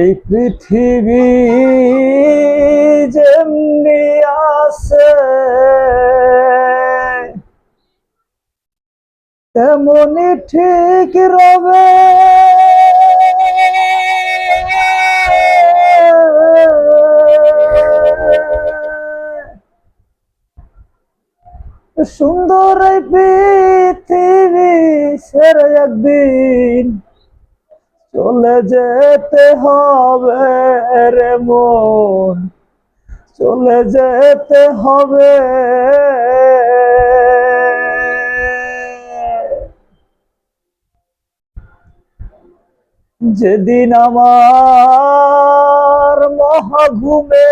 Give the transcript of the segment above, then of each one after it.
এই পৃথিবী যেমনি আছে তেমনি ঠিক রবে। সুন্দর পৃথিবী সেরে একদিন চলে যেতে হবে রে মন চলে যেতে হবে। যেদিন আমার মহাঘুমে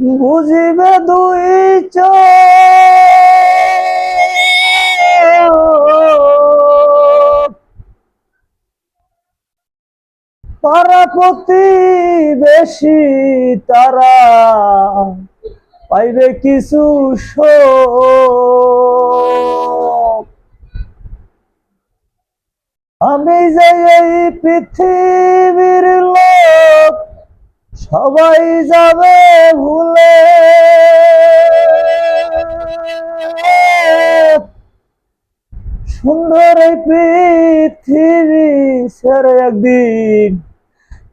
বুঝিবে দুই চোখ পাড়া প্রতিবেশী, তারা পাইবে কিছু আমি যে এই পৃথিবীর লোক, সবাই যাবে ভুলে। সুন্দর এই পৃথিবী ছেড়ে একদিন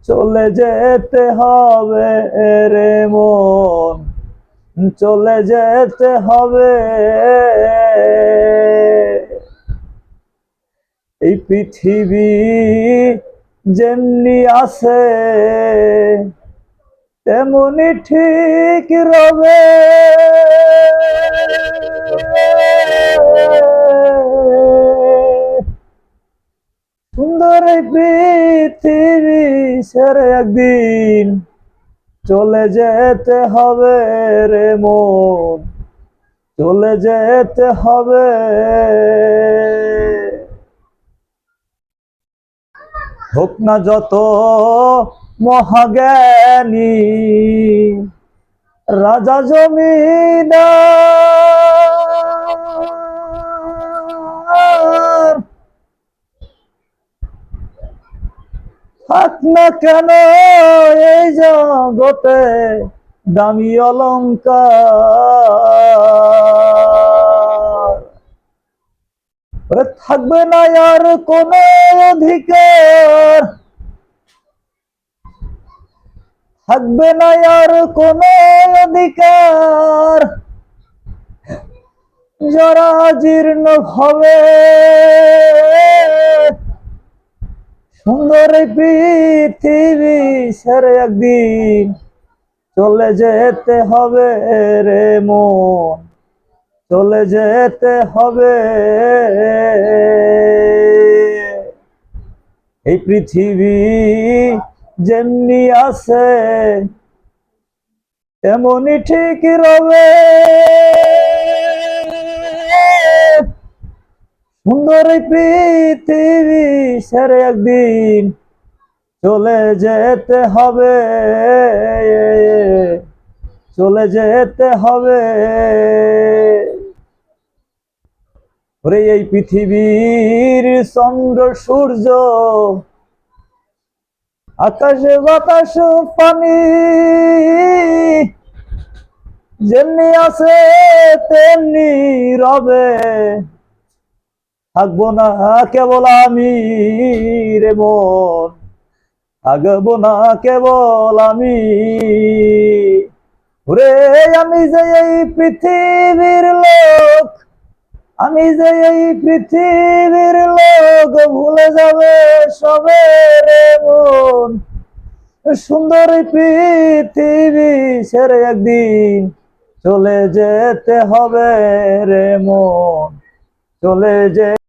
চলে যেতে হবে রে মন, চলে যেতে হবে। এই পৃথিবী যেমনি আছে, তেমনি ঠিক রবে। সুন্দর এই সেরে একদিন চলে যেতে হবে রে মন। চলে যেতে হবে। হোক না যত মহাজ্ঞানী, রাজা জমিদার থাক না কেন এই জগতে দামি অলঙ্কার। থাকবে না আর কোন অধিকার। থাকবে না আর কোন অধিকার। যারা জীর্ণ হবে সুন্দর পৃথিবী সেরে একদিন চলে যেতে হবে রে মন। চলে যেতে হবে। এই পৃথিবী যেমনি আছে, তেমনি ঠিক রবে। সুন্দর পৃথিবী সেরে একদিন চলে যেতে হবে। চলে যেতে হবে। ওরে এই পৃথিবীর চন্দ্র, সূর্য, আকাশে বাতাস, পানি যেমনি আছে তেমনি রবে। থাকব না, কেবল আমি রে মন থাকব না, কেবল আমি। ওরে, আমি যে এই পৃথিবীর লোক, আমি যে এই পৃথিবীর লোক, ভুলে যাবে সবে রে মন সুন্দর পৃথিবী ছেড়ে একদিন চলে যেতে হবে রে মন চলে যে